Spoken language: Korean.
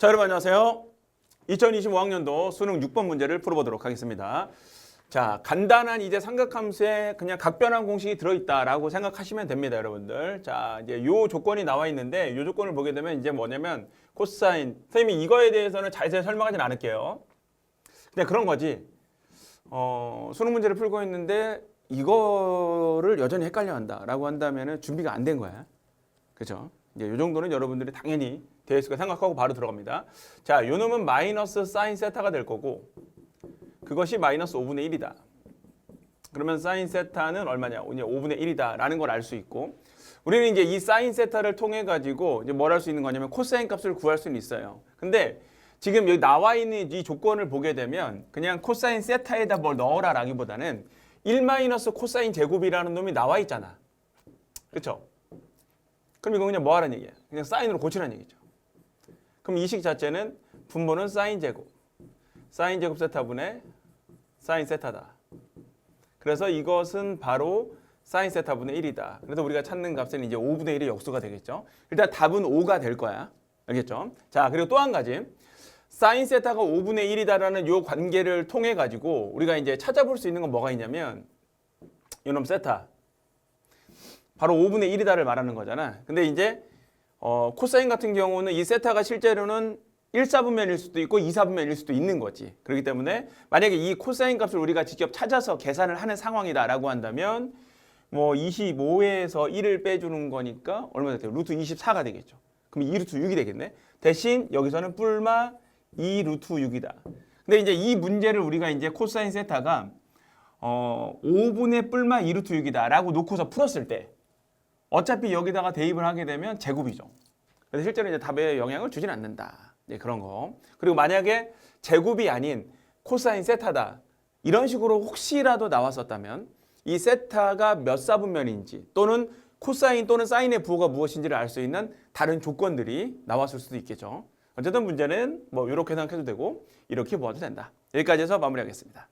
자, 여러분 안녕하세요. 2025학년도 수능 6번 문제를 풀어보도록 하겠습니다. 자, 간단한 이제 삼각함수에 그냥 각변환 공식이 들어있다라고 생각하시면 됩니다, 여러분들. 자, 이제 요 조건이 나와 있는데 요 조건을 보게 되면 이제 뭐냐면 코사인. 선생님이 이거에 대해서는 자세히 설명하진 않을게요. 그냥 그런 거지. 어, 수능 문제를 풀고 있는데 이거를 여전히 헷갈려 한다라고 한다면은 준비가 안 된 거야. 그죠? 이제 이 정도는 여러분들이 당연히 거 생각하고 바로 들어갑니다. 자, 요 놈은 마이너스 사인 세타가 될 거고 그것이 마이너스 5분의 1이다. 그러면 사인 세타는 얼마냐? 이제 5분의 1이다라는 걸 알 수 있고 우리는 이제 이 사인 세타를 통해 가지고 이제 뭘 할 수 있는 거냐면 코사인 값을 구할 수는 있어요. 근데 지금 여기 나와 있는 이 조건을 보게 되면 그냥 코사인 세타에다 뭘 넣어라라기보다는 1 마이너스 코사인 제곱이라는 놈이 나와 있잖아. 그렇죠? 그럼 이거 그냥 뭐 하라는 얘기야? 그냥 사인으로 고치라는 얘기죠. 그럼 이식 자체는 분모는 사인 제곱. 사인 제곱 세타분의 사인 세타다. 그래서 이것은 바로 사인 세타분의 1이다. 그래서 우리가 찾는 값은 이제 5분의 1의 역수가 되겠죠. 일단 답은 5가 될 거야. 알겠죠? 자, 그리고 또 한 가지. 사인 세타가 5분의 1이다라는 요 관계를 통해 가지고 우리가 이제 찾아볼 수 있는 건 뭐가 있냐면 요놈 세타. 바로 5분의 1이다를 말하는 거잖아. 근데 이제 어, 코사인 같은 경우는 이 세타가 실제로는 1사분면일 수도 있고 2사분면일 수도 있는 거지. 그렇기 때문에 만약에 이 코사인 값을 우리가 직접 찾아서 계산을 하는 상황이다라고 한다면 뭐 25에서 1을 빼주는 거니까 얼마 돼요? 루트 24가 되겠죠. 그럼 2 루트 6이 되겠네. 대신 여기서는 뿔마 2 루트 6이다. 근데 이제 이 문제를 우리가 이제 코사인 세타가 어, 5분의 뿔마 2 루트 6이다라고 놓고서 풀었을 때 어차피 여기다가 대입을 하게 되면 제곱이죠. 그래서 실제로 이제 답에 영향을 주진 않는다. 네, 그런 거. 그리고 만약에 제곱이 아닌 코사인 세타다. 이런 식으로 혹시라도 나왔었다면 이 세타가 몇 사분면인지 또는 코사인 또는 사인의 부호가 무엇인지를 알 수 있는 다른 조건들이 나왔을 수도 있겠죠. 어쨌든 문제는 뭐 이렇게 생각해도 되고 이렇게 보아도 된다. 여기까지 해서 마무리하겠습니다.